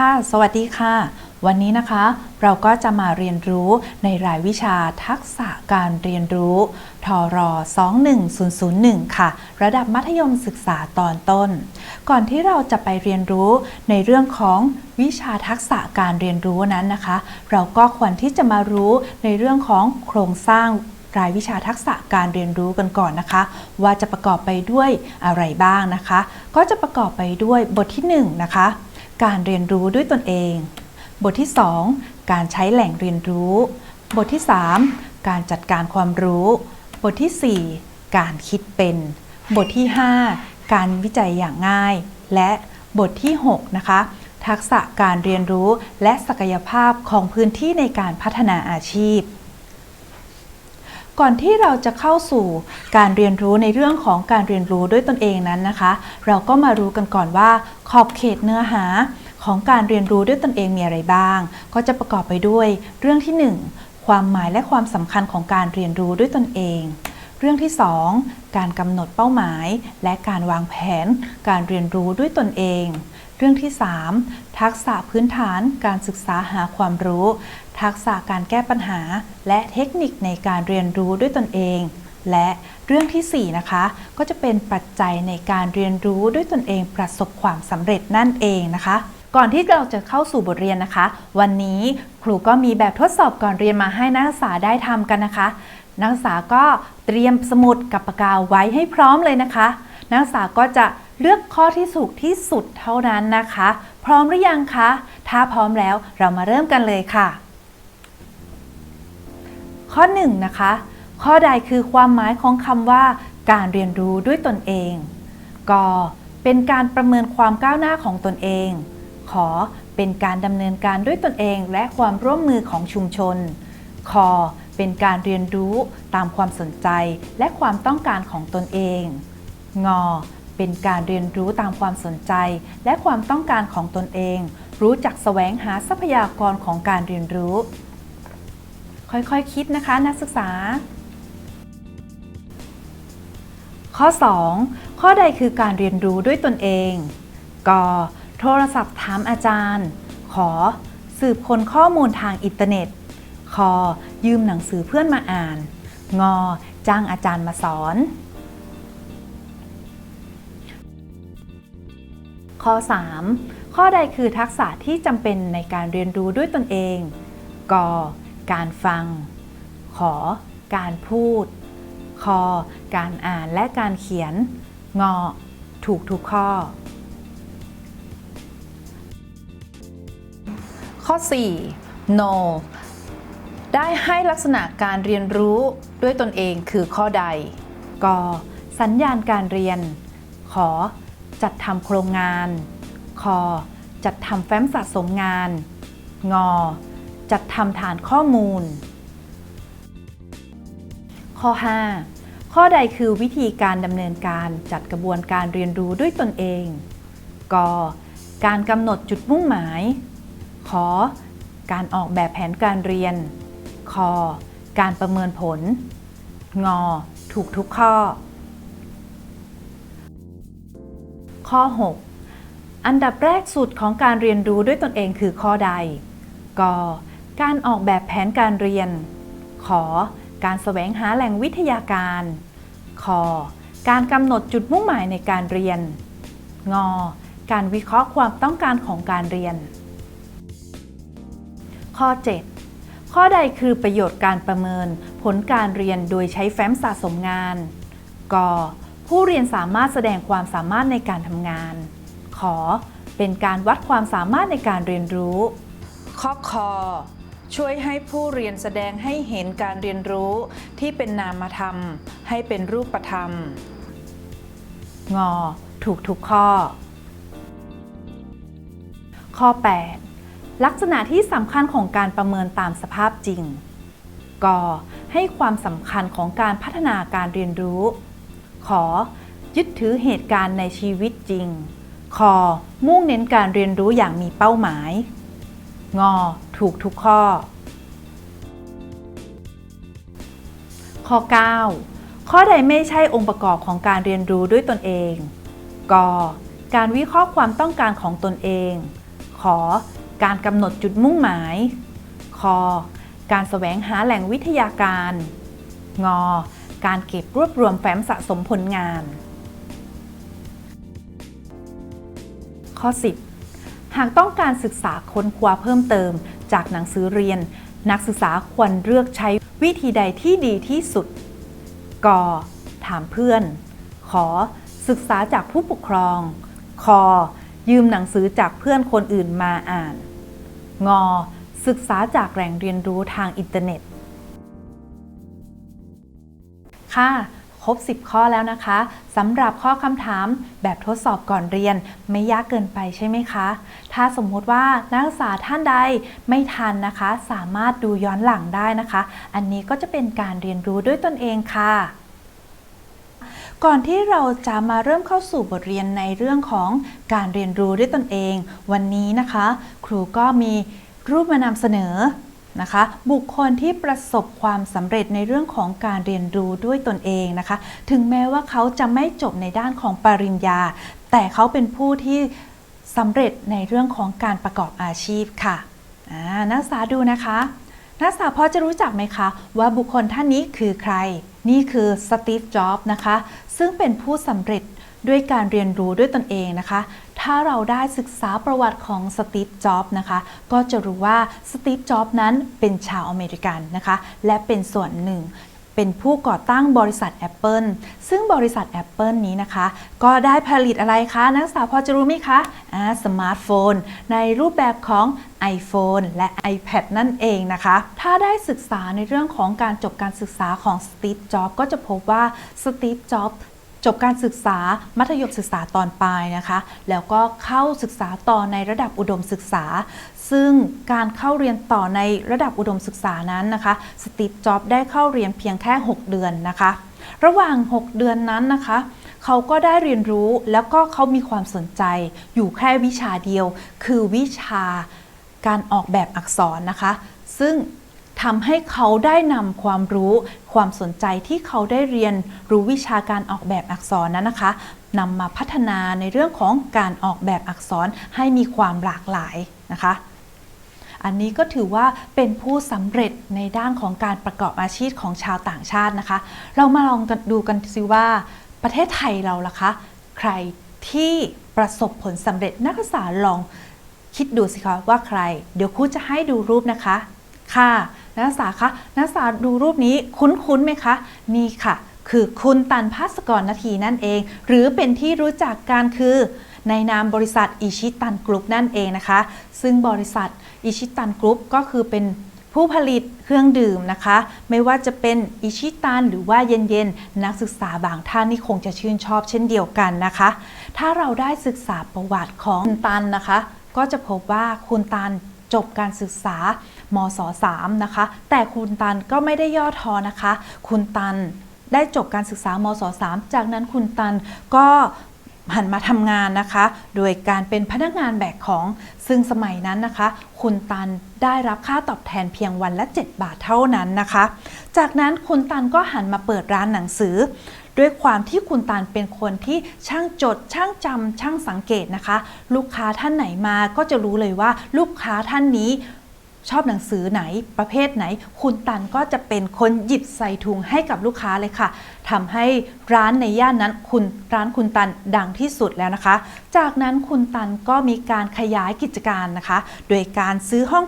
ค่ะ สวัสดีค่ะ วันนี้นะคะ เราก็จะมาเรียนรู้ในรายวิชาทักษะการเรียนรู้ทร21001 ค่ะ ระดับมัธยมศึกษาตอนต้น ก่อนที่เราจะไปเรียนรู้ในเรื่องของวิชาทักษะการเรียนรู้นั้นนะคะ เราก็ควรที่จะมารู้ในเรื่องของโครงสร้างรายวิชาทักษะการเรียนรู้กันก่อนนะคะ ว่าจะประกอบไปด้วยอะไรบ้างนะคะ ก็จะประกอบไปด้วยบทที่1นะคะ การเรียนรู้ด้วยตนเอง บทที่ 2 การใช้แหล่งเรียนรู้ บทที่ 3 การจัดการความรู้ บทที่ 4 การคิดเป็น บทที่ 5 การวิจัยอย่างง่าย และบทที่ 6 นะคะ ทักษะการเรียนรู้และศักยภาพของพื้นที่ในการพัฒนาอาชีพ ก่อนที่เราจะเข้าสู่การเรียนรู้ในเรื่องของการเรียนรู้ด้วยตนเองนั้นนะคะ เราก็มารู้กันก่อนว่า ขอบเขตเนื้อหาของการเรียนรู้ด้วยตนเองมีอะไรบ้าง ก็จะประกอบไปด้วย เรื่องที่ 1 ความหมายและความสำคัญของการเรียนรู้ด้วยตนเอง เรื่องที่ 2 การกำหนดเป้าหมาย และการวางแผน การเรียนรู้ด้วยตนเอง เรื่องที่ 3 ทักษะพื้นฐานการศึกษาหาความรู้ ทักษะการแก้ปัญหา และเทคนิคในการเรียนรู้ด้วยตนเอง และเรื่องทีสี่ 4 นะคะ ก็จะเป็นปัจจัยในการเรียนรู้ด้วยตนเองประสบความสำเร็จนั่นเองนะคะก่อนที่เราจะเข้าสู่บทเรียนนะคะ วันนี้ครูก็มีแบบทดสอบก่อนเรียนมาให้นักศึกษาได้ทำกันนะคะ นักศึกษาก็เตรียมสมุดกับปากกาไว้ให้พร้อมเลยนะคะ นักศึกษาก็จะ เลือกข้อที่ถูกที่สุดเท่านั้นนะคะ พร้อมหรือยังคะ ถ้าพร้อมแล้วเรามาเริ่มกันเลยค่ะ ข้อ1นงนะคะ ข้อใดคือความหมายของคำว่า การเรียนรู้ด้วยตนเองกเป็นการประเมินความก้าวหน้าของตนเอง ขอเป็นการดำเนินการด้วยตนเองและความร่วมมือของชุมชนคเป็นการเรียนรู้ตามความสนใจและความต้องการของตนเอง งอ เป็นการเรียนรู้ตามความสนใจและความต้องการของตนเอง รู้จักแสวงหาทรัพยากรของการเรียนรู้ ค่อยๆคคิดนะคะนักศึกษา ข้อ 2 ข้อใดคือการเรียนรู้ด้วยตนเองกโทรศัพท์ถามอาจารย์ ขอ สืบค้นข้อมูลทางอินเทอร์เน็ตคยืมหนังสือเพื่อนมาอ่านงจ้างอาจารย์มาสอน ข้อ 3 ข้อใดคือทักษะที่จำเป็นในการเรียนรู้ด้วยตนเอง ก การฟัง ขอ การพูด ค การอ่านและการเขียน ง ถูกทุกข้อ ข้อ 4 no ได้ให้ลักษณะการเรียนรู้ด้วยตนเองคือข้อใด ก สัญญาณการเรียน ขอ จัดทำโครงงานคจัดทำแฟ้มสะสมงานงจัดทำฐานข้อมูล ข้อ 5 ข้อใดคือวิธีการดำเนินการจัดกระบวนการเรียนรู้ด้วยตนเอง ก การกำหนดจุดมุ่งหมาย ขอ การออกแบบแผนการเรียน ค การประเมินผล ง ถูกทุกข้อ ข้อ 6 อันดับแรกสุดของการเรียนรู้ด้วยตนเองคือข้อใด ก การออกแบบแผนการเรียนขอการแสวงหาแหล่งวิทยาการ ค การกำหนดจุดมุ่งหมายในการเรียน ง การวิเคราะห์ความต้องการของการเรียน ข้อ 7 ข้อใดคือประโยชน์การประเมิน ผลการเรียนโดยใช้แฟ้มสะสมงาน ก ผู้เรียนสามารถแสดงความสามารถในการทำงาน ขอเป็นการวัดความสามารถในการเรียนรู้ ข้อคอช่วยให้ผู้เรียนแสดงให้เห็นการเรียนรู้ที่เป็นนามธรรม ให้เป็นรูปธรรม งอ ถูกทุกข้อ ข้อ 8 ลักษณะที่สำคัญของการประเมินตามสภาพจริง ก ให้ความสำคัญของการพัฒนาการเรียนรู้ ขอ ยึดถือเหตุการณ์ในชีวิตจริง คอ มุ่งเน้นการเรียนรู้อย่างมีเป้าหมาย งอ ถูกทุกข้อ ข้อ 9 ข้อใดไม่ใช่องค์ประกอบของการเรียนรู้ด้วยตนเองกการวิเคราะห์ความต้องการของตนเอง ขอ การกำหนดจุดมุ่งหมาย คอ การแสวงหาแหล่งวิทยาการ งอ การเก็บรวบรวมแฟ้มสะสมผลงาน ข้อ 10 หากต้องการศึกษาค้นคว้าเพิ่มเติม จากหนังสือเรียน นักศึกษาควรเลือกใช้วิธีใดที่ดีที่สุด ก ถามเพื่อน ขอ ศึกษาจากผู้ปกครองคอยืมหนังสือจากเพื่อนคนอื่นมาอ่าน ง ศึกษาจากแหล่งเรียนรู้ทางอินเทอร์เน็ต ค่ะ ครบ 10 ข้อแล้วนะคะสำหรับข้อคำถามแบบทดสอบก่อนเรียนไม่ยากเกินไปใช่ไหมคะ ถ้าสมมุติว่านักศึกษาท่านใดไม่ทันนะคะ สามารถดูย้อนหลังได้นะคะ อันนี้ก็จะเป็นการเรียนรู้ด้วยตนเองค่ะก่อนที่เราจะมาเริ่มเข้าสู่บทเรียนในเรื่องของการเรียนรู้ด้วยตนเอง วันนี้นะคะ ครูก็มีรูปมานำเสนอ นะคะ บุคคลที่ประสบความสำเร็จในเรื่องของการเรียนรู้ด้วยตนเองนะคะ ถึงแม้ว่าเขาจะไม่จบในด้านของปริญญา แต่เขาเป็นผู้ที่สำเร็จในเรื่องของการประกอบอาชีพค่ะนักศึกษาดูนะคะนักศึกษาพอจะรู้จักไหมคะ ว่าบุคคลท่านนี้คือใคร นี่คือสตีฟ จ็อบส์นะคะ ซึ่งเป็นผู้สำเร็จ ด้วยการเรียนรู้ด้วยตนเองนะคะ ถ้าเราได้ศึกษาประวัติของสตีฟ จ็อบส์นะคะ ก็จะรู้ว่าสตีฟ จ็อบส์นั้นเป็นชาวอเมริกันนะคะ และเป็นส่วนหนึ่งเป็นผู้ก่อตั้งบริษัท Apple ซึ่งบริษัท Apple นี้นะคะ ก็ได้ผลิตอะไรคะ นักศึกษาพอจะรู้ไหมคะอ่าสมาร์ทโฟน ในรูปแบบของ iPhone และ iPad นั่นเองนะคะ ถ้าได้ศึกษาในเรื่องของการจบการศึกษาของสตีฟ จ็อบส์ก็จะพบว่าสตีฟ จ็อบส์ จบการศึกษามัธยมศึกษาตอนปลายนะคะ แล้วก็เข้าศึกษาต่อในระดับอุดมศึกษา ซึ่งการเข้าเรียนต่อในระดับอุดมศึกษานั้นนะคะสตีฟจ็อบได้เข้าเรียนเพียงแค่ 6 เดือนนะคะ ระหว่าง 6 เดือนนั้นนะคะเขาก็ได้เรียนรู้แล้วก็เขามีความสนใจ อยู่แค่วิชาเดียว คือวิชาการออกแบบอักษรนะคะ ซึ่ง ทำให้เขาได้นำความรู้ ความสนใจที่เขาได้เรียนรู้วิชาการออกแบบอักษรนั้นนะคะนำมาพัฒนาในเรื่องของการออกแบบอักษรให้มีความหลากหลายนะคะอันนี้ก็ถือว่าเป็นผู้สำเร็จในด้านของการประกอบอาชีพของชาวต่างชาตินะคะ เรามาลองดูกันสิว่าประเทศไทยเราล่ะคะ ใครที่ประสบผลสำเร็จนักศึกษาลองคิดดูสิคะว่าใคร เดี๋ยวครูจะให้ดูรูปนะคะ ค่ะ นักศึกษาคะนักศึกษาดูรูปนี้คุ้นๆไหมคะ นี่ค่ะ คือคุณตันภัสกรนาทีนั่นเอง หรือเป็นที่รู้จักกันคือในนามบริษัทอิชิตันกรุ๊ปนั่นเองนะคะ ซึ่งบริษัทอิชิตันกรุ๊ปก็คือเป็นผู้ผลิตเครื่องดื่มนะคะ ไม่ว่าจะเป็นอิชิตันหรือว่าเย็นๆ นักศึกษาบางท่านนี่คงจะชื่นชอบเช่นเดียวกันนะคะ ถ้าเราได้ศึกษาประวัติของคุณตันนะคะ ก็จะพบว่าคุณตันจบการศึกษา มศ3นะคะ แต่คุณตันก็ไม่ได้ย่อท้อนะคะ คุณตันได้จบการศึกษามศ3จากนั้นคุณตันก็หันมาทำงานนะคะ โดยการเป็นพนักงานแบกของ ซึ่งสมัยนั้นนะคะ คุณตันได้รับค่าตอบแทนเพียงวันละ 7 บาทเท่านั้นนะคะ จากนั้นคุณตันก็หันมาเปิดร้านหนังสือ ด้วยความที่คุณตาลเป็นคนที่ช่างจด ช่างจำช่างสังเกตนะคะ ลูกค้าท่านไหนมาก็จะรู้เลยว่าลูกค้าท่านนี้ ชอบหนังสือไหนประเภทไหน คุณตันก็จะเป็นคนหยิบใส่ถุงให้กับลูกค้าเลยค่ะทำให้ร้านในย่านนั้นคุณร้านคุณตันดังที่สุดแล้วนะคะ จากนั้นคุณตันก็มีการขยายกิจการนะคะ โดยการซื้อห้อง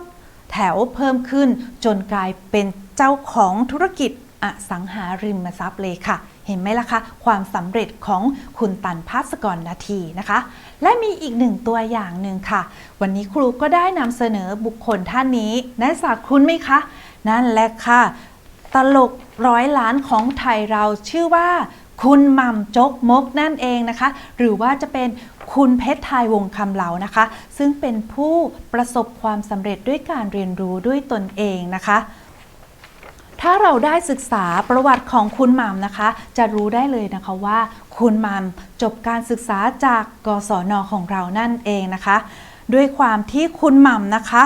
แถวเพิ่มขึ้น จนกลายเป็นเจ้าของธุรกิจอสังหาริมทรัพย์เลยค่ะ เห็นไหมล่ะคะ ความสำเร็จของคุณตันภัสกรนาทีนะคะ และมีอีกหนึ่งตัวอย่างหนึ่งค่ะ วันนี้ครูก็ได้นำเสนอบุคคลท่านนี้นักศึกษาคุ้นไหมคะ นั่นแหละค่ะ ตลกร้อยล้านของไทยเราชื่อว่าคุณหม่ำจกมกนั่นเองนะคะ หรือว่าจะเป็นคุณเพชรไทยวงคำเหลานะคะ ซึ่งเป็นผู้ประสบความสำเร็จด้วยการเรียนรู้ด้วยตนเองนะคะ ถ้าเราได้ศึกษาประวัติของคุณหม่ำนะคะ จะรู้ได้เลยนะคะว่า คุณหม่ำจบการศึกษาจากกศนของเรานั่นเองนะคะ ด้วยความที่คุณหม่ำนะคะ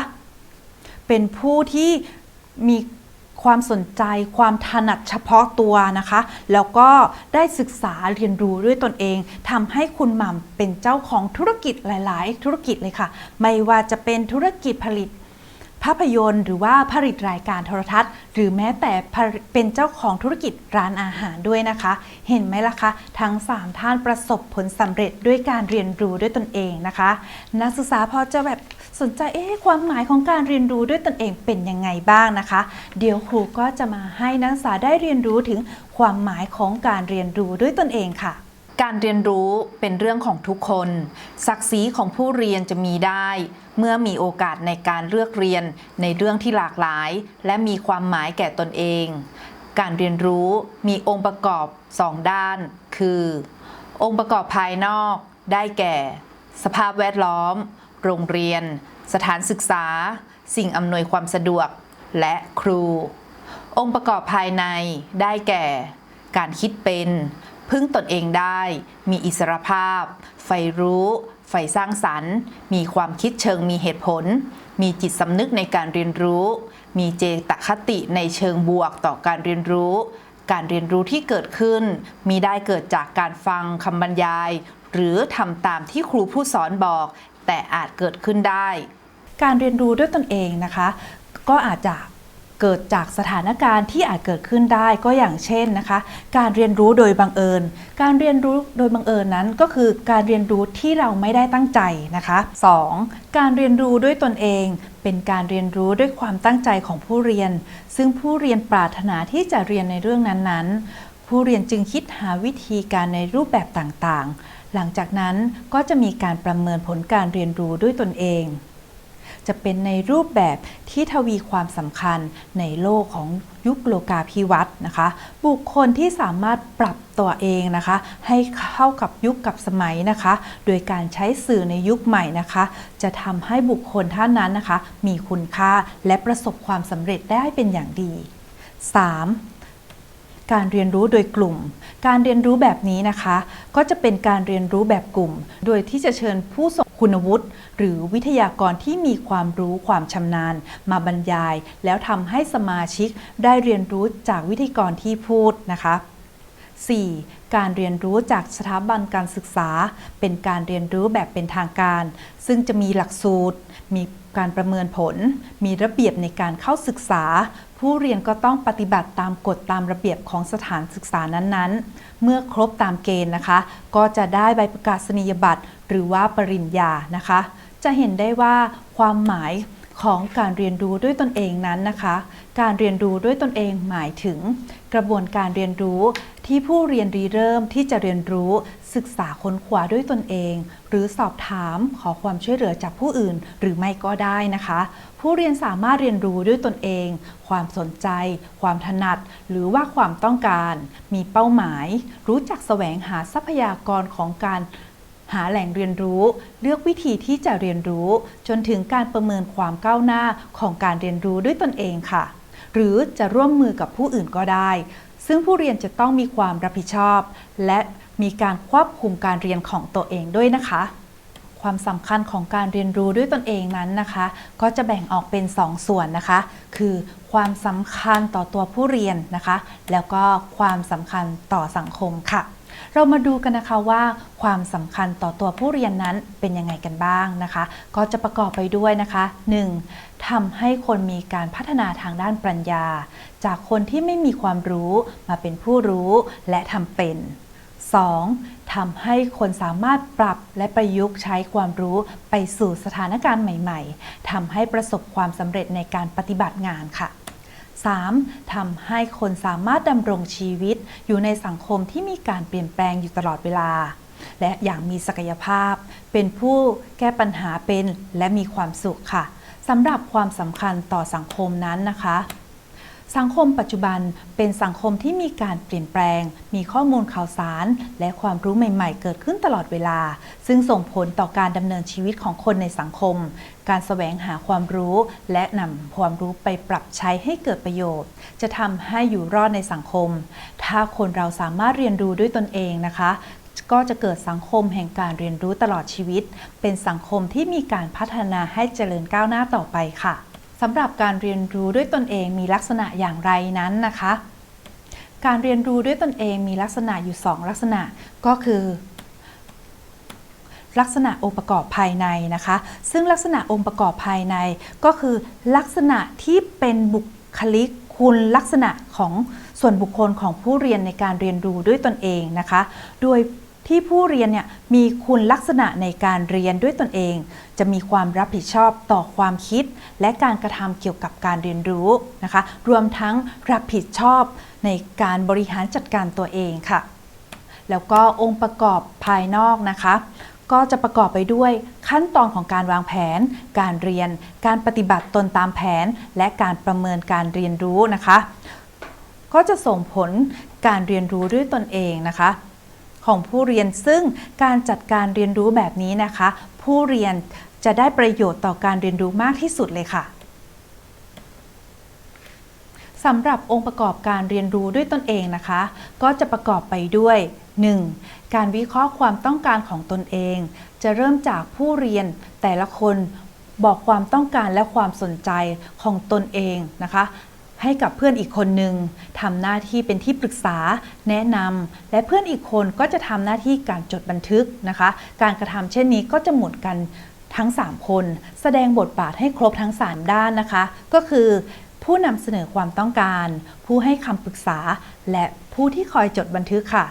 เป็นผู้ที่มีความสนใจความถนัดเฉพาะตัวนะคะ แล้วก็ได้ศึกษาเรียนรู้ด้วยตนเองทำให้คุณหม่ำเป็นเจ้าของธุรกิจหลาย ๆ ธุรกิจเลยค่ะ ไม่ว่าจะเป็นธุรกิจผลิตาพยนตร์ หรือว่าผลิตรายการโทรทัศน์ หรือแม้แต่เป็นเจ้าของธุรกิจร้านอาหารด้วยนะคะ เห็นไหมล่ะคะ ทั้ง 3 ท่านประสบผลสำเร็จด้วยการเรียนรู้ด้วยตนเองนะคะ นักศึกษาพอจะแบบสนใจเอ๊ะความหมายของการเรียนรู้ด้วยตนเองเป็นยังไงบ้างนะคะ เดี๋ยวครูก็จะมาให้นักศึกษาได้เรียนรู้ถึงความหมายของการเรียนรู้ด้วยตนเองค่ะ การเรียนรู้เป็นเรื่องของทุกคน ศักดิ์ศรีของผู้เรียนจะมีได้ เมื่อมีโอกาสในการเลือกเรียนในเรื่องที่หลากหลาย และมีความหมายแก่ตนเอง การเรียนรู้มีองค์ประกอบ2ด้าน คือ องค์ประกอบภายนอก ได้แก่ สภาพแวดล้อม โรงเรียน สถานศึกษา สิ่งอำนวยความสะดวก และครู องค์ประกอบภายใน ได้แก่ การคิดเป็น พึ่งตนเองได้ มีอิสรภาพ ใฝ่รู้ ใฝ่สร้างสรรค์ มีความคิดเชิงมีเหตุผล มีจิตสำนึกในการเรียนรู้ มีเจตคติในเชิงบวกต่อการเรียนรู้ การเรียนรู้ที่เกิดขึ้น มีได้เกิดจากการฟังคำบรรยาย หรือทำตามที่ครูผู้สอนบอก แต่อาจเกิดขึ้นได้ การเรียนรู้ด้วยตนเองนะคะ ก็อาจจะ เกิดจากสถานการณ์ที่อาจเกิดขึ้นได้ก็อย่างเช่นนะคะ การเรียนรู้โดยบังเอิญ การเรียนรู้โดยบังเอิญนั้นก็คือการเรียนรู้ที่เราไม่ได้ตั้งใจนะคะ 2. การเรียนรู้ด้วยตนเอง เป็นการเรียนรู้ด้วยความตั้งใจของผู้เรียน ซึ่งผู้เรียนปรารถนาที่จะเรียนในเรื่องนั้นๆ ผู้เรียนจึงคิดหาวิธีการในรูปแบบต่างๆ หลังจากนั้นก็จะมีการประเมินผลการเรียนรู้ด้วยตนเอง จะเป็นในรูปแบบที่ทวีความสำคัญในโลกของยุคโลกาภิวัตน์นะคะ บุคคลที่สามารถปรับตัวเองนะคะ ให้เข้ากับยุคกับสมัยนะคะ โดยการใช้สื่อในยุคใหม่นะคะ จะทำให้บุคคลท่านนั้นนะคะ มีคุณค่าและประสบความสำเร็จได้เป็นอย่างดี 3. การเรียนรู้โดยกลุ่ม การเรียนรู้แบบนี้นะคะ ก็จะเป็นการเรียนรู้แบบกลุ่ม โดยที่จะเชิญผู้ทรงคุณวุฒิหรือวิทยากรที่มีความรู้ความชำนาญ มาบรรยาย แล้วทำให้สมาชิกได้เรียนรู้จากวิทยากรที่พูดนะคะ 4. การเรียนรู้จากสถาบันการศึกษา เป็นการเรียนรู้แบบเป็นทางการ ซึ่งจะมีหลักสูตร มี การประเมินผล มีระเบียบในการเข้าศึกษา ผู้เรียนก็ต้องปฏิบัติตามกฎตามระเบียบของสถานศึกษานั้นๆ เมื่อครบตามเกณฑ์นะคะ ก็จะได้ใบประกาศนียบัตร หรือว่าปริญญานะคะ จะเห็นได้ว่าความหมายของการเรียนรู้ด้วยตนเองนั้นนะคะ การเรียนรู้ด้วยตนเองหมายถึง กระบวนการเรียนรู้ ที่ผู้เรียนรีเริ่มที่จะเรียนรู้ศึกษาค้นคว้าด้วยตนเอง หรือสอบถามขอความช่วยเหลือจากผู้อื่น หรือไม่ก็ได้นะคะ ผู้เรียนสามารถเรียนรู้ด้วยตนเอง ความสนใจ ความถนัด หรือว่าความต้องการ มีเป้าหมาย รู้จักแสวงหาทรัพยากรของการหาแหล่งเรียนรู้ เลือกวิธีที่จะเรียนรู้ จนถึงการประเมินความก้าวหน้าของการเรียนรู้ด้วยตนเองค่ะ หรือจะร่วมมือกับผู้อื่นก็ได้ ซึ่งผู้เรียนจะต้องมีความรับผิดชอบ และมีการควบคุมการเรียนของตัวเองด้วยนะคะ ความสำคัญของการเรียนรู้ด้วยตนเองนั้นนะคะ ก็จะแบ่งออกเป็น 2ส่วนนะคะ คือความสำคัญต่อตัวผู้เรียนนะคะ แล้วก็ความสำคัญต่อสังคมค่ะ เรามาดูกันนะคะว่าความสำคัญต่อตัวผู้เรียนนั้นเป็นยังไงกันบ้างนะคะ ก็จะประกอบไปด้วยนะคะ 1. ทำให้คนมีการพัฒนาทางด้านปรัญญา จากคนที่ไม่มีความรู้มาเป็นผู้รู้และทำเป็น 2. ทำให้คนสามารถปรับและประยุกต์ใช้ความรู้ไปสู่สถานการณ์ใหม่ ๆ ทำให้ประสบความสำเร็จในการปฏิบัติงานค่ะ 3. ทำให้คนสามารถดำรงชีวิต อยู่ในสังคมที่มีการเปลี่ยนแปลงอยู่ตลอดเวลา และอย่างมีศักยภาพ เป็นผู้แก้ปัญหาเป็นและมีความสุขค่ะสำหรับความสำคัญต่อสังคมนั้นนะคะ สังคมปัจจุบันเป็นสังคมที่มีการเปลี่ยนแปลง มีข้อมูลข่าวสาร และความรู้ใหม่ๆ เกิดขึ้นตลอดเวลา ซึ่งส่งผลต่อการดำเนินชีวิตของคนในสังคม การแสวงหาความรู้ และนำความรู้ไปปรับใช้ให้เกิดประโยชน์ จะทำให้อยู่รอดในสังคม ถ้าคนเราสามารถเรียนรู้ด้วยตนเองนะคะก็จะเกิดสังคมแห่งการเรียนรู้ตลอดชีวิต เป็นสังคมที่มีการพัฒนาให้เจริญก้าวหน้าต่อไปค่ะ สำหรับการเรียนรู้ด้วยตนเองมีลักษณะอย่างไรนั้นนะคะ การเรียนรู้ด้วยตนเองมีลักษณะอยู่ 2 ลักษณะก็คือลักษณะองค์ประกอบภายในนะคะ ซึ่งลักษณะองค์ประกอบภายในก็คือลักษณะที่เป็นบุคลิกคุณลักษณะของส่วนบุคคลของผู้เรียนในการเรียนรู้ด้วยตนเองนะคะ โดย ที่ผู้เรียนเนี่ยมีคุณลักษณะในการเรียนด้วยตนเอง จะมีความรับผิดชอบต่อความคิด และการกระทำเกี่ยวกับการเรียนรู้นะคะ รวมทั้งรับผิดชอบในการบริหารจัดการตัวเองค่ะ แล้วก็องค์ประกอบภายนอกนะคะ ก็จะประกอบไปด้วยขั้นตอนของการวางแผน การเรียน การปฏิบัติตนตามแผน และการประเมินการเรียนรู้นะคะ ก็จะส่งผลการเรียนรู้ด้วยตนเองนะคะ ของผู้เรียน ซึ่งการจัดการเรียนรู้แบบนี้นะคะ ผู้เรียนจะได้ประโยชน์ต่อการเรียนรู้มากที่สุดเลยค่ะสำหรับองค์ประกอบการเรียนรู้ด้วยตนเองนะคะ ก็จะประกอบไปด้วย 1. การวิเคราะห์ความต้องการของตนเอง จะเริ่มจากผู้เรียนแต่ละคนบอกความต้องการและความสนใจของตนเองนะคะ ให้กับเพื่อนอีกคนหนึ่งทำหน้าที่เป็นที่ปรึกษาแนะนำและเพื่อนอีกคนก็จะทำหน้าที่การจดบันทึกนะคะ การกระทำเช่นนี้ก็จะหมุนกันทั้ง 3 คน แสดงบทบาทให้ครบทั้ง 3 ด้านนะคะ ก็คือผู้นำเสนอความต้องการ ผู้ให้คำปรึกษา และผู้ที่คอยจดบันทึกค่ะ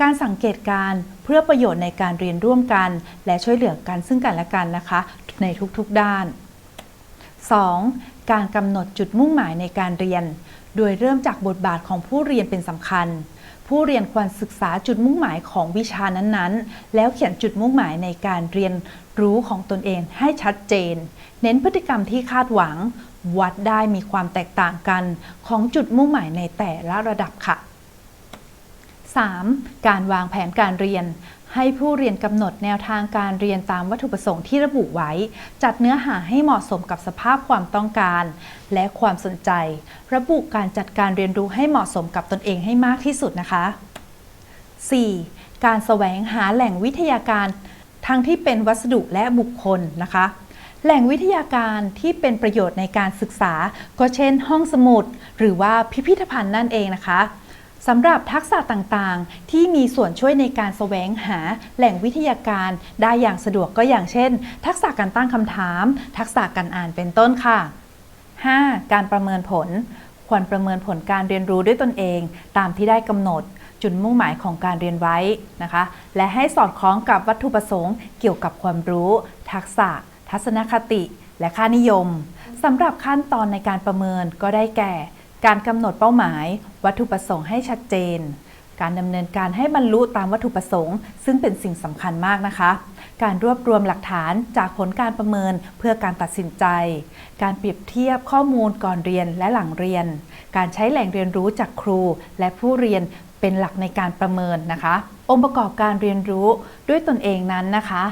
การสังเกตการเพื่อประโยชน์ในการเรียนร่วมกัน และช่วยเหลือกันซึ่งกันและกันนะคะ ในทุกๆด้าน 2. การกำหนดจุดมุ่งหมายในการเรียน โดยเริ่มจากบทบาทของผู้เรียนเป็นสำคัญ ผู้เรียนควรศึกษาจุดมุ่งหมายของวิชานั้นๆ แล้วเขียนจุดมุ่งหมายในการเรียนรู้ของตนเองให้ชัดเจน เน้นพฤติกรรมที่คาดหวัง วัดได้มีความแตกต่างกันของจุดมุ่งหมายในแต่ละระดับค่ะ 3. การวางแผนการเรียน ให้ผู้เรียนกำหนดแนวทางการเรียนตามวัตถุประสงค์ที่ระบุไว้ จัดเนื้อหาให้เหมาะสมกับสภาพความต้องการ และความสนใจ ระบุการจัดการเรียนรู้ให้เหมาะสมกับตนเองให้มากที่สุดนะคะ 4. การแสวงหาแหล่งวิทยาการทั้งที่เป็นวัสดุและบุคคลนะคะ แหล่งวิทยาการที่เป็นประโยชน์ในการศึกษา ก็เช่น ห้องสมุด หรือว่าพิพิธภัณฑ์นั่นเองนะคะ สำหรับทักษะต่างๆ ที่มีส่วนช่วยในการแสวงหาแหล่งวิทยาการได้อย่างสะดวกก็อย่างเช่น ทักษะการตั้งคำถาม ทักษะการอ่านเป็นต้นค่ะ 5. การประเมินผล ควรประเมินผลการเรียนรู้ด้วยตนเอง ตามที่ได้กำหนด จุดมุ่งหมายของการเรียนไว้นะคะ และให้สอดคล้องกับวัตถุประสงค์เกี่ยวกับความรู้ ทักษะ ทัศนคติ และค่านิยมสำหรับขั้นตอนในการประเมินก็ได้แก่ การกำหนดเป้าหมาย วัตถุประสงค์ให้ชัดเจน การดำเนินการให้บรรลุตามวัตถุประสงค์ ซึ่งเป็นสิ่งสำคัญมากนะคะ การรวบรวมหลักฐานจากผลการประเมินเพื่อการตัดสินใจ การเปรียบเทียบข้อมูลก่อนเรียนและหลังเรียน การใช้แหล่งเรียนรู้จากครู และผู้เรียนเป็นหลักในการประเมินนะคะ องค์ประกอบการเรียนรู้ด้วยตนเองนั้นนะคะ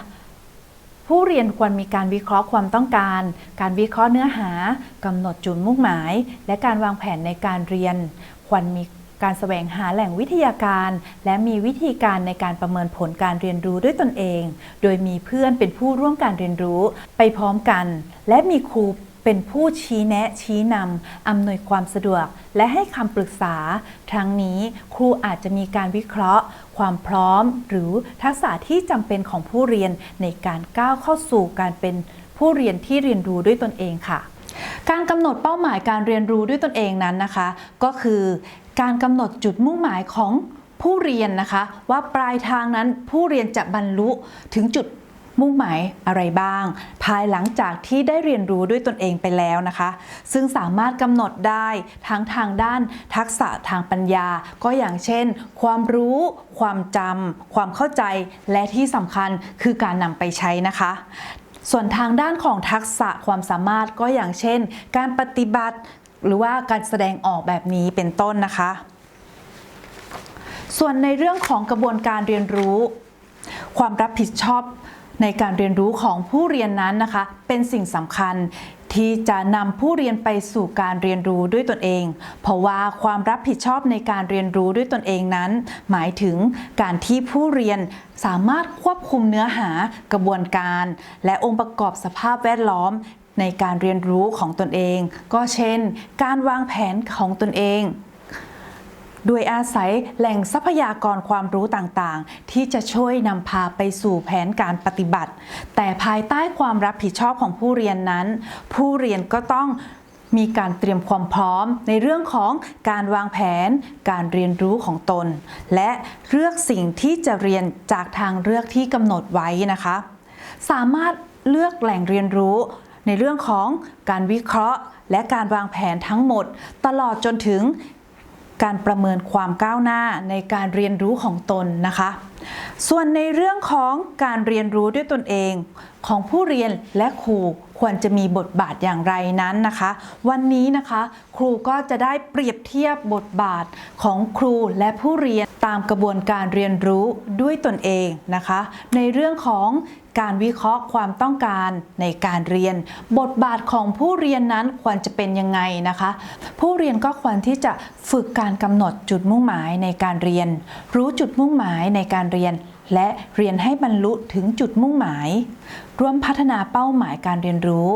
ผู้เรียนควรมีการวิเคราะห์ความต้องการ การวิเคราะห์เนื้อหากำหนดจุดมุ่งหมาย และการวางแผนในการเรียน ควรมีการแสวงหาแหล่งวิทยาการ และมีวิธีการในการประเมินผลการเรียนรู้ด้วยตนเอง โดยมีเพื่อนเป็นผู้ร่วมการเรียนรู้ไปพร้อมกัน และมีครู เป็นผู้ชี้แนะชี้นำอำนวยความสะดวก และให้คำปรึกษา ทั้งนี้ครูอาจจะมีการวิเคราะห์ ความพร้อม หรือทักษะที่จำเป็นของผู้เรียนในการก้าวเข้าสู่การเป็นผู้เรียนที่เรียนรู้ด้วยตนเองค่ะ การกำหนดเป้าหมายการเรียนรู้ด้วยตนเองนั้นนะคะ ก็คือการกำหนดจุดมุ่งหมายของผู้เรียนนะคะ ว่าปลายทางนั้นผู้เรียนจะบรรลุถึงจุด มุ่งหมายอะไรบ้าง ภายหลังจากที่ได้เรียนรู้ด้วยตนเองไปแล้วนะคะ ซึ่งสามารถกำหนดได้ทั้งทางด้านทักษะทางปัญญา ก็อย่างเช่น ความรู้ ความจำความเข้าใจและที่สำคัญคือการนำไปใช้นะคะส่วนทางด้านของทักษะความสามารถก็อย่างเช่น การปฏิบัติหรือว่าการแสดงออกแบบนี้เป็นต้นนะคะ ส่วนในเรื่องของกระบวนการเรียนรู้ ความรับผิดชอบ ในการเรียนรู้ของผู้เรียนนั้นนะคะ เป็นสิ่งสำคัญที่จะนำผู้เรียนไปสู่การเรียนรู้ด้วยตนเอง เพราะว่าความรับผิดชอบในการเรียนรู้ด้วยตนเองนั้น หมายถึงการที่ผู้เรียนสามารถควบคุมเนื้อหากระบวนการ และองค์ประกอบสภาพแวดล้อมในการเรียนรู้ของตนเอง ก็เช่น การวางแผนของตนเอง โดยอาศัยแหล่งทรัพยากรความรู้ต่างๆ ที่จะช่วยนำพาไปสู่แผนการปฏิบัติ แต่ภายใต้ความรับผิดชอบของผู้เรียนนั้น ผู้เรียนก็ต้องมีการเตรียมความพร้อมในเรื่องของการวางแผน การเรียนรู้ของตน และเลือกสิ่งที่จะเรียนจากทางเลือกที่กำหนดไว้นะคะ สามารถเลือกแหล่งเรียนรู้ ในเรื่องของการวิเคราะห์ และการวางแผนทั้งหมด ตลอดจนถึง การประเมินความก้าวหน้าในการเรียนรู้ของตนนะคะ ส่วนในเรื่องของการเรียนรู้ด้วยตนเองของผู้เรียนและครูควรจะมีบทบาทอย่างไรนั้นนะคะ วันนี้นะคะครูก็จะได้เปรียบเทียบบทบาทของครูและผู้เรียนตามกระบวนการเรียนรู้ด้วยตนเองนะคะ ในเรื่องของ การวิเคราะห์ความต้องการในการเรียน บทบาทของผู้เรียนนั้นควรจะเป็นยังไงนะคะ ผู้เรียนก็ควรที่จะฝึกการกำหนดจุดมุ่งหมายในการเรียน รู้จุดมุ่งหมายในการเรียน และเรียนให้บรรลุถึงจุดมุ่งหมาย ร่วมพัฒนาเป้าหมายการเรียนรู้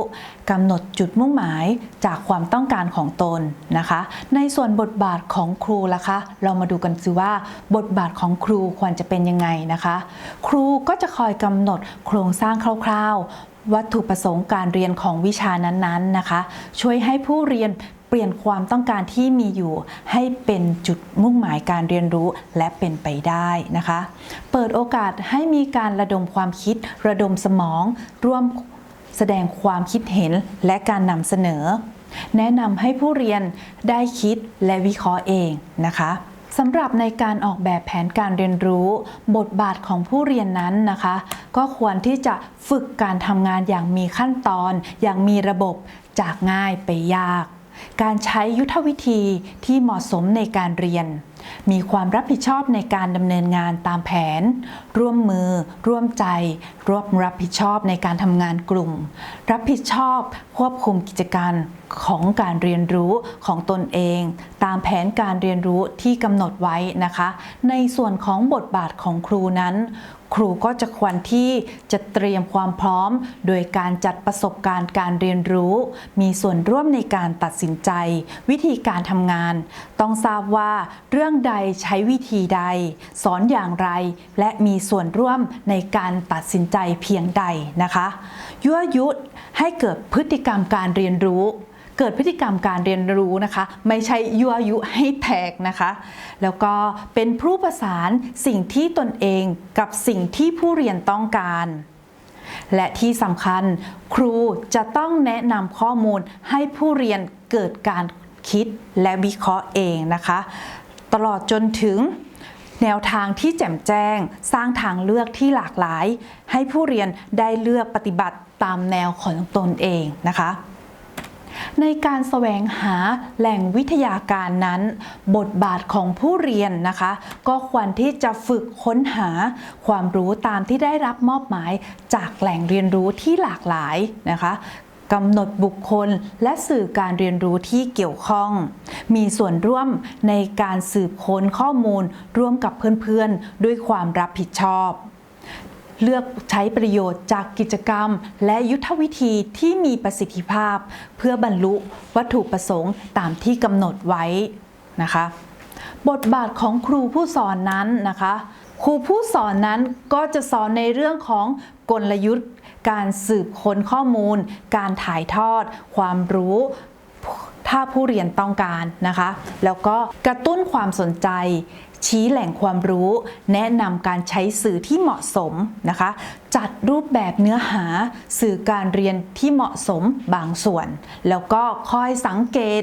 กำหนดจุดมุ่งหมายจากความต้องการของตนนะคะ ในส่วนบทบาทของครูล่ะคะ เรามาดูกันสิว่า บทบาทของครูควรจะเป็นยังไงนะคะ ครูก็จะคอยกำหนดโครงสร้างคร่าว ๆ วัตถุประสงค์การเรียนของวิชานั้นๆนะคะ ช่วยให้ผู้เรียน เปลี่ยนความต้องการที่มีอยู่ ให้เป็นจุดมุ่งหมายการเรียนรู้และเป็นไปได้นะคะ เปิดโอกาสให้มีการระดมความคิด ระดมสมอง ร่วมแสดงความคิดเห็นและการนำเสนอ แนะนำให้ผู้เรียนได้คิดและวิเคราะห์เองนะคะสำหรับในการออกแบบแผนการเรียนรู้ บทบาทของผู้เรียนนั้นนะคะ ก็ควรที่จะฝึกการทำงานอย่างมีขั้นตอน อย่างมีระบบจากง่ายไปยาก การใช้ยุทธวิธีที่เหมาะสมในการเรียน มีความรับผิดชอบในการดำเนินงานตามแผน ร่วมมือ ร่วมใจ ร่วมรับผิดชอบในการทำงานกลุ่ม รับผิดชอบควบคุมกิจการของการเรียนรู้ของตนเอง ตามแผนการเรียนรู้ที่กำหนดไว้นะคะ ในส่วนของบทบาทของครูนั้น ครูก็จะควรที่จะเตรียมความพร้อม โดยการจัดประสบการณ์การเรียนรู้ มีส่วนร่วมในการตัดสินใจ วิธีการทำงาน ต้องทราบว่าเรื่องใดใช้วิธีใด สอนอย่างไร และมีส่วนร่วมในการตัดสินใจเพียงใดนะคะ ยั่วยุให้เกิดพฤติกรรมการเรียนรู้ เกิดพฤติกรรมการเรียนรู้นะคะ ไม่ใช่ยั่วยุให้แตกนะคะ แล้วก็เป็นผู้ประสานสิ่งที่ตนเองกับสิ่งที่ผู้เรียนต้องการและที่สำคัญครูจะต้องแนะนำข้อมูลให้ผู้เรียนเกิดการคิดและวิเคราะห์เองนะคะ ตลอดจนถึงแนวทางที่แจ่มแจ้ง สร้างทางเลือกที่หลากหลาย ให้ผู้เรียนได้เลือกปฏิบัติตามแนวของตนเองนะคะในการแสวงหาแหล่งวิทยาการนั้น บทบาทของผู้เรียนนะคะ ก็ควรที่จะฝึกค้นหาความรู้ตามที่ได้รับมอบหมายจากแหล่งเรียนรู้ที่หลากหลายนะคะ กำหนดบุคคลและสื่อการเรียนรู้ที่เกี่ยวข้อง มีส่วนร่วมในการสืบค้นข้อมูลร่วมกับเพื่อนๆ ด้วยความรับผิดชอบ เลือกใช้ประโยชน์จากกิจกรรม และยุทธวิธีที่มีประสิทธิภาพ เพื่อบรรลุวัตถุประสงค์ตามที่กำหนดไว้นะคะ บทบาทของครูผู้สอนนั้นนะคะ ครูผู้สอนนั้นก็จะสอนในเรื่องของกลยุทธ์ การสืบค้นข้อมูล การถ่ายทอด ความรู้ถ้าผู้เรียนต้องการนะคะ แล้วก็กระตุ้นความสนใจ ชี้แหล่งความรู้ แนะนำการใช้สื่อที่เหมาะสมนะคะ จัดรูปแบบเนื้อหาสื่อการเรียนที่เหมาะสมบางส่วน แล้วก็คอยสังเกต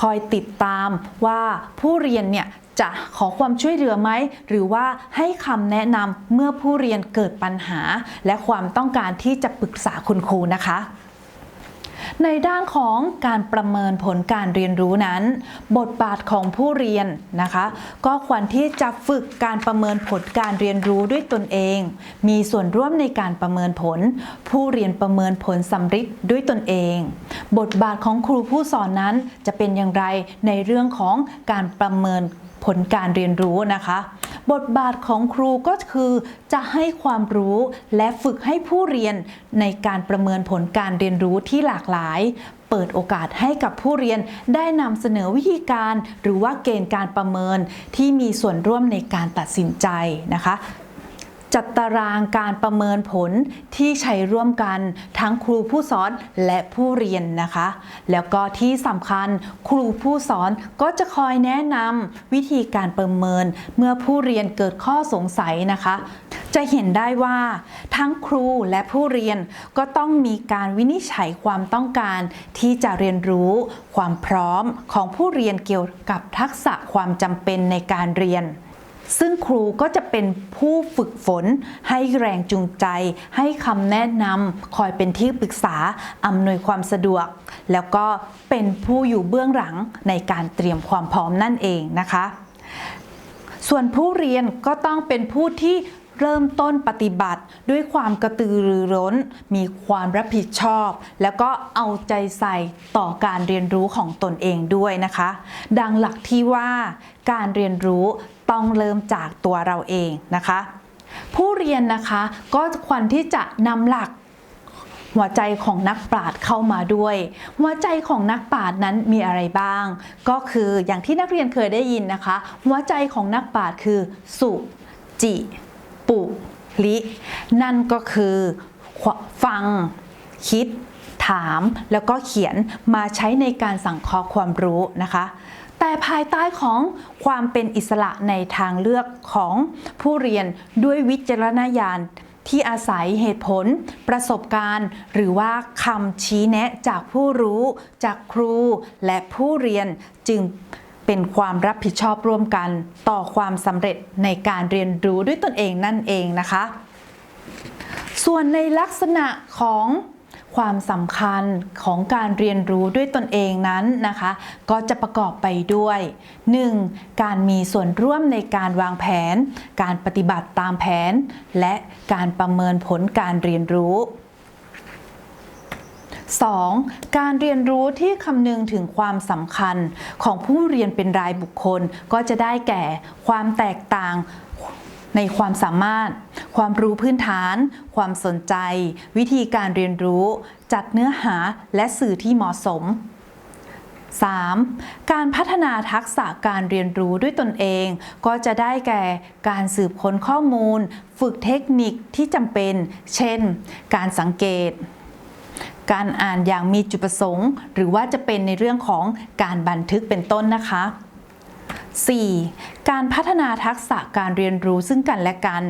คอยติดตามว่าผู้เรียนเนี่ย จะขอความช่วยเหลือไหมหรือว่าให้คำแนะนำเมื่อผู้เรียนเกิดปัญหา และความต้องการที่จะปรึกษาคุณครูนะคะในด้านของการประเมินผลการเรียนรู้นั้น บทบาทของผู้เรียนนะคะ ก็ควรที่จะฝึกการประเมินผลการเรียนรู้ด้วยตนเอง มีส่วนร่วมในการประเมินผล ผู้เรียนประเมินผลสำร็จด้วยตนเอง บทบาทของครูผู้สอนนั้นจะเป็นอย่างไรในเรื่องของการประเมิน ผลการเรียนรู้นะคะ บทบาทของครูก็คือจะให้ความรู้และฝึกให้ผู้เรียนในการประเมินผลการเรียนรู้ที่หลากหลาย เปิดโอกาสให้กับผู้เรียนได้นำเสนอวิธีการ หรือว่าเกณฑ์การประเมินที่มีส่วนร่วมในการตัดสินใจนะคะ จัดตารางการประเมินผลที่ใช้ร่วมกันทั้งครูผู้สอนและผู้เรียนนะคะ แล้วก็ที่สำคัญครูผู้สอนก็จะคอยแนะนำวิธีการประเมินเมื่อผู้เรียนเกิดข้อสงสัยนะคะ จะเห็นได้ว่าทั้งครูและผู้เรียนก็ต้องมีการวินิจฉัยความต้องการที่จะเรียนรู้ความพร้อมของผู้เรียนเกี่ยวกับทักษะความจำเป็นในการเรียน ซึ่งครูก็จะเป็นผู้ฝึกฝน ให้แรงจูงใจ ให้คำแนะนำคอยเป็นที่ปรึกษาอำนวยความสะดวก แล้วก็เป็นผู้อยู่เบื้องหลังในการเตรียมความพร้อมนั่นเองนะคะ ส่วนผู้เรียนก็ต้องเป็นผู้ที่เริ่มต้นปฏิบัติด้วยความกระตือรือร้น มีความรับผิดชอบ แล้วก็เอาใจใส่ต่อการเรียนรู้ของตนเองด้วยนะคะ ดังหลักที่ว่าการเรียนรู้ ต้องเริ่มจากตัวเราเองนะคะ ผู้เรียนนะคะก็ควรที่จะนำหลักหัวใจของนักปราชญ์เข้ามาด้วย หัวใจของนักปราชญ์นั้นมีอะไรบ้าง ก็คืออย่างที่นักเรียนเคยได้ยินนะคะ หัวใจของนักปราชญ์คือ สุจิ ปุลิ นั่นก็คือฟัง คิด ถาม แล้วก็เขียนมาใช้ในการสังเคราะห์ความรู้นะคะ แต่ภายใต้ของความเป็นอิสระในทางเลือกของผู้เรียนด้วยวิจารณญาณที่อาศัยเหตุผล ประสบการณ์ หรือว่าคำชี้แนะจากผู้รู้ จากครู และผู้เรียนจึงเป็นความรับผิดชอบร่วมกันต่อความสำเร็จในการเรียนรู้ด้วยตนเองนั่นเองนะคะ ส่วนในลักษณะของ ความสำคัญของการเรียนรู้ด้วยตนเองนั้นนะคะ ก็จะประกอบไปด้วย 1. การมีส่วนร่วมในการวางแผน การปฏิบัติตามแผน และการประเมินผลการเรียนรู้ 2. การเรียนรู้ที่คำนึงถึงความสำคัญของผู้เรียนเป็นรายบุคคลก็จะได้แก่ ความแตกต่าง ในความสามารถ ความรู้พื้นฐาน ความสนใจ วิธีการเรียนรู้ จัดเนื้อหาและสื่อที่เหมาะสม 3. การพัฒนาทักษะการเรียนรู้ด้วยตนเอง ก็จะได้แก่การสืบค้นข้อมูล ฝึกเทคนิคที่จำเป็น เช่น การสังเกต การอ่านอย่างมีจุดประสงค์ หรือว่าจะเป็นในเรื่องของการบันทึกเป็นต้นนะคะ 4. การพัฒนาทักษะการเรียนรู้ซึ่งกันและกัน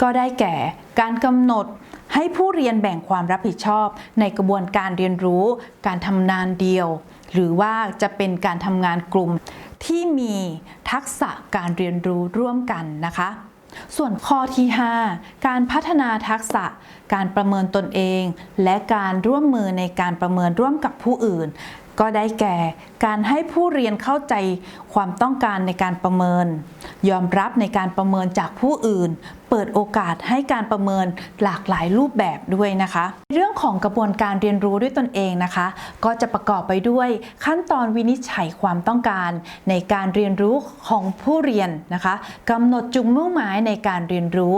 ก็ได้แก่การกำหนดให้ผู้เรียนแบ่งความรับผิดชอบในกระบวนการเรียนรู้ การทำงานเดียว หรือว่าจะเป็นการทำงานกลุ่ม ที่มีทักษะการเรียนรู้ร่วมกันนะคะ ส่วนข้อที่ 5 การพัฒนาทักษะ การประเมินตนเอง และการร่วมมือในการประเมินร่วมกับผู้อื่น ก็ได้แก่ การให้ผู้เรียนเข้าใจความต้องการในการประเมิน ยอมรับในการประเมินจากผู้อื่น เปิดโอกาสให้การประเมินหลากหลายรูปแบบด้วยนะคะ เรื่องของกระบวนการเรียนรู้ด้วยตนเองนะคะ ก็จะประกอบไปด้วยขั้นตอนวินิจฉัยความต้องการ ในการเรียนรู้ของผู้เรียนนะคะกำหนดจุดมุ่งหมายในการเรียนรู้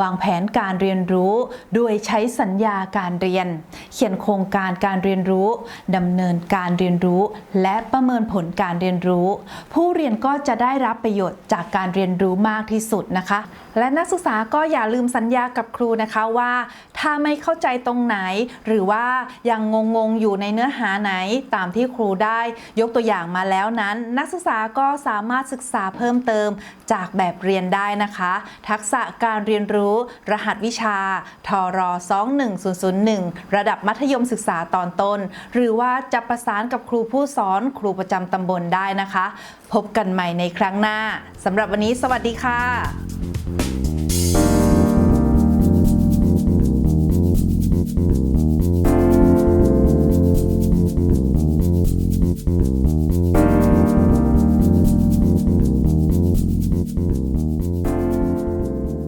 วางแผนการเรียนรู้ โดยใช้สัญญาการเรียน เขียนโครงการการเรียนรู้ดำเนินการเรียนรู้และประเมินผลการเรียนรู้ ผู้เรียนก็จะได้รับประโยชน์จากการเรียนรู้มากที่สุดนะคะ และนักศึกษาก็อย่าลืมสัญญากับครูนะคะว่า ถ้าไม่เข้าใจตรงไหน หรือว่ายังงงๆอยู่ในเนื้อหาไหนตามที่ครูได้ ยกตัวอย่างมาแล้วนั้น นักศึกษาก็สามารถศึกษาเพิ่มเติมจากแบบเรียนได้นะคะ ทักษะการเรียนรู้ รหัสวิชาทร21001 ระดับมัธยมศึกษาตอนต้น หรือว่าจะประสานกับครูผู้สอนครูประจำตำบลได้นะคะพบกันใหม่ในครั้งหน้าสำหรับวันนี้สวัสดีค่ะ